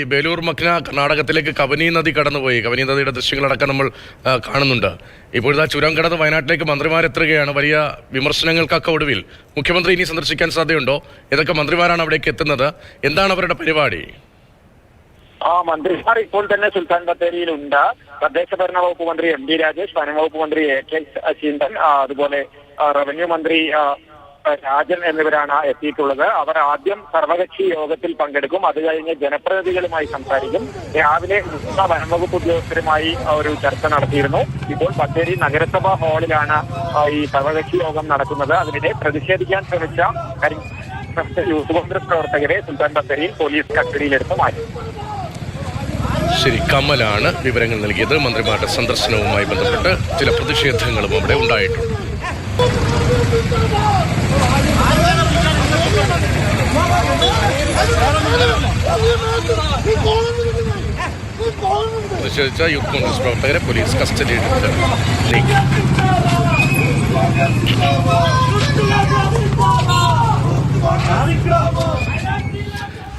ഈ ബേലൂർ മക്ന കർണാടകത്തിലേക്ക് കവനി നദി കടന്നുപോയി. കവനി നദിയുടെ ദൃശ്യങ്ങളടക്കം നമ്മൾ കാണുന്നുണ്ട്. ഇപ്പോഴത്തെ ചുരം കടന്ന് വയനാട്ടിലേക്ക് മന്ത്രിമാരെത്തുകയാണ് വലിയ വിമർശനങ്ങൾക്കൊക്കെ ഒടുവിൽ. മുഖ്യമന്ത്രി ഇനി സന്ദർശിക്കാൻ സാധ്യതയുണ്ടോ? ഏതൊക്കെ മന്ത്രിമാരാണ് അവിടേക്ക് എത്തുന്നത്? എന്താണ് അവരുടെ പരിപാടി? ആ മന്ത്രിമാർ ഇപ്പോൾ തന്നെ സുൽത്താൻ ബത്തേരിയിലുണ്ട്. തദ്ദേശ ഭരണ വകുപ്പ് മന്ത്രി എം ഡി രാജേഷ് വനംവകുപ്പ് മന്ത്രി എ കെ ശശീന്ദ്രൻ അതുപോലെ റവന്യൂ മന്ത്രി രാജൻ എന്നിവരാണ് എത്തിയിട്ടുള്ളത്. അവർ ആദ്യം സർവകക്ഷി യോഗത്തിൽ പങ്കെടുക്കും. അത് കഴിഞ്ഞ് ജനപ്രതിനിധികളുമായി സംസാരിക്കും. രാവിലെ മുതിർന്ന വനംവകുപ്പ് ഉദ്യോഗസ്ഥരുമായി ഒരു ചർച്ച നടത്തിയിരുന്നു. ഇപ്പോൾ ബത്തേരി നഗരസഭാ ഹാളിലാണ് ഈ സർവകക്ഷി യോഗം നടക്കുന്നത്. അതിനിടെ പ്രതിഷേധിക്കാൻ ശ്രമിച്ച യൂത്ത് കോൺഗ്രസ് പ്രവർത്തകരെ സുൽത്താൻ ബത്തേരിയിൽ പോലീസ് കസ്റ്റഡിയിലെടുത്ത് മാറ്റി. ശരി കമലാണ് വിവരങ്ങൾ നൽകിയത്. മന്ത്രിമാരുടെ സന്ദർശനവുമായി ബന്ധപ്പെട്ട് ചില പ്രതിഷേധങ്ങളും അവിടെ ഉണ്ടായിട്ടുണ്ട്. പ്രതിഷേധിച്ച യൂത്ത് കോൺഗ്രസ് പ്രവർത്തകരെ പോലീസ് കസ്റ്റഡിയിലെടുത്ത്